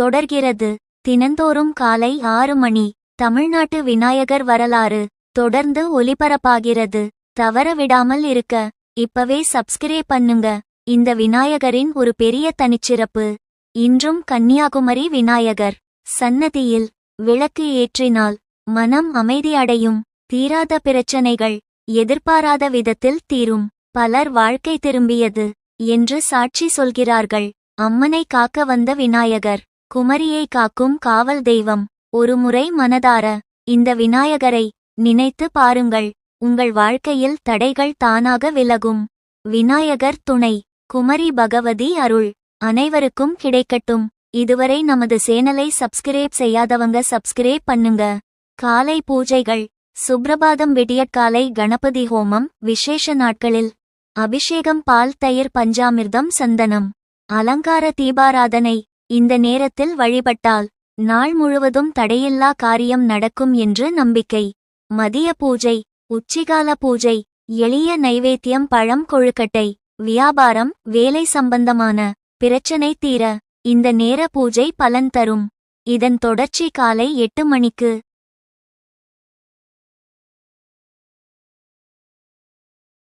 தொடர்கிறது. தினந்தோறும் காலை ஆறு மணி தமிழ்நாட்டு விநாயகர் வரலாறு தொடர்ந்து ஒலிபரப்பாகிறது. தவற விடாமல் இருக்க இப்பவே சப்ஸ்கிரைப் பண்ணுங்க. இந்த விநாயகரின் ஒரு பெரிய தனிச்சிறப்பு. இன்றும் கன்னியாகுமரி விநாயகர் சன்னதியில் விளக்கு ஏற்றினால் மனம் அமைதியடையும் தீராத பிரச்சனைகள் எதிர்பாராத விதத்தில் தீரும். பலர் வாழ்க்கை திரும்பியது என்று சாட்சி சொல்கிறார்கள். அம்மனை காக்க வந்த விநாயகர் குமரியை காக்கும் காவல் தெய்வம். ஒருமுறை மனதார இந்த விநாயகரை நினைத்து பாருங்கள் உங்கள் வாழ்க்கையில் தடைகள் தானாக விலகும். விநாயகர் துணை குமரி பகவதி அருள் அனைவருக்கும் கிடைக்கட்டும். இதுவரை நமது சேனலை சப்ஸ்கிரைப் செய்யாதவங்க சப்ஸ்கிரைப் பண்ணுங்க. காலை பூஜைகள் சுப்ரபாதம் விடியற்காலை கணபதி ஹோமம் விசேஷ நாட்களில். அபிஷேகம் பால் தயிர் பஞ்சாமிர்தம் சந்தனம். அலங்கார தீபாராதனை இந்த நேரத்தில் வழிபட்டால் நாள் முழுவதும் தடையில்லா காரியம் நடக்கும் என்று நம்பிக்கை. மதிய பூஜை உச்சிகால பூஜை எளிய நைவேத்தியம் பழம் கொழுக்கட்டை வியாபாரம் வேலை சம்பந்தமான பிரச்சனை தீர இந்த நேர பூஜை பலன் தரும். இதன் தொடர்ச்சி காலை எட்டு மணிக்கு